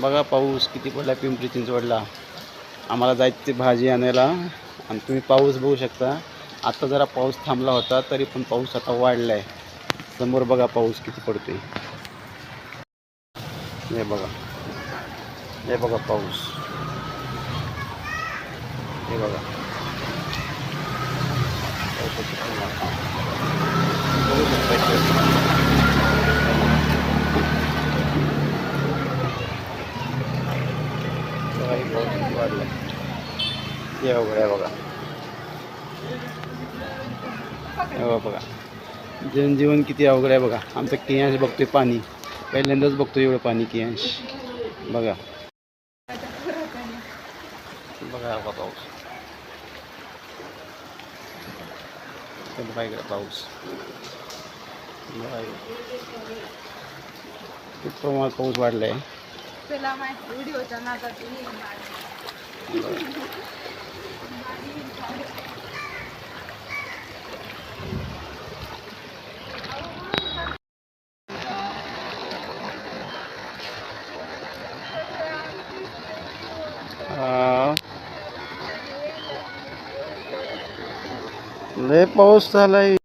बघा पाऊस किती पडला पिंपरी चिंचवडला. आम्हाला जायचं ते भाजी आणायला. आणि तुम्ही पाऊस बघू शकता. आता जरा पाऊस थांबला होता तरी पण पाऊस आता वाढला आहे समोर बघा पाऊस किती पडतोय. हे बघा. हे बघा पाऊस. हे बघा. बघू शकता इथे. बघा, हे हे अवघड आहे बघा. हे बघा जनजीवन किती अवघड आहे बघा. आमचं कियांश बघतोय पाणी. पहिल्यांदाच बघतोय एवढं पाणी कियांश. बघा. बघा बघा पाऊस. बघा पाऊस. बघा खूप प्रमाणात पाऊस वाढला आहे लय पाऊस झालाय.